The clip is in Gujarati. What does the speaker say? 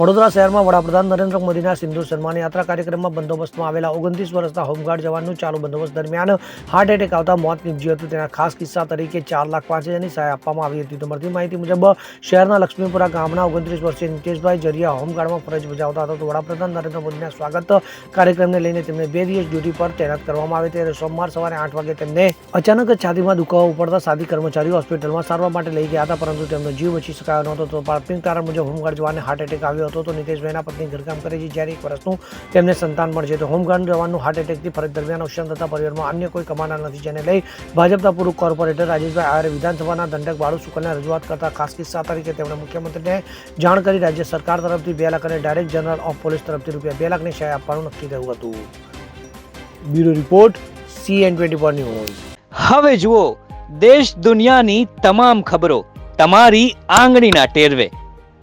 વડોદરા શહેરમાં વડાપ્રધાન નરેન્દ્ર મોદીના સિંધુ સન્માન યાત્રા કાર્યક્રમમાં બંદોબસ્તમાં આવેલા ઓગણત્રીસ વર્ષના હોમગાર્ડ જવાનનું ચાલુ બંદોબસ્ત દરમિયાન હાર્ટ એટેક આવતા મોત નીપજ્યું હતું. તેના ખાસ કિસ્સા તરીકે ચાર લાખ પાંચ હજારની સહાય આપવામાં આવી હતી. તો મળતી માહિતી મુજબ શહેરના લક્ષ્મીપુરા ગામના ઓગણત્રીસ વર્ષીય નિતેશભાઈ જરિયા હોમગાર્ડમાં ફરજ બજાવતા હતા. તો વડાપ્રધાન નરેન્દ્ર મોદીના સ્વાગત કાર્યક્રમને લઈને તેમને બે દિવસ ડ્યુટી પર તૈનાત કરવામાં આવે. ત્યારે સોમવાર સવારે આઠ વાગે તેમને અચાનક છાતીમાં દુખાવો ઉપડતા સાદી કર્મચારીઓ હોસ્પિટલમાં સારવાર માટે લઈ ગયા હતા. પરંતુ તેમનો જીવ બચી શકાયો નહોતો. તો પ્રાથમિક કારણ મુજબ હોમગાર્ડ જવાને હાર્ટ એટેક આવ્યો હતો તો નિતેશભાઈના પત્ની ઘરકામ કરે છે. જ્યારે એક વર્ષનું તેમને સંતાન છે તો હોમગાર્ડ જવાનનું હાર્ટ એટેકથી ફરજ દરમિયાન અવસાન થતા પરિવારમાં અન્ય કોઈ કમાનાર નથી. જેને લઈ ભાજપના પૂર્વ કોર્પોરેટર રાજેશભાઈ આયરે વિધાનસભાના દંડક બાળુ શુકલને રજૂઆત કરતા ખાસ કિસ્સા તરીકે તેમણે મુખ્યમંત્રીને જાણ કરી રાજ્ય સરકાર તરફથી બે લાખ અને ડાયરેક્ટ જનરલ ઓફ પોલીસ તરફથી રૂપિયા બે લાખની સહાય આપવાનું નક્કી થયું હતું. Bureau report CN twenty four news. હવે જુઓ, દેશ દુનિયાની તમામ ખબરો તમારી આંગળીના ટેરવે.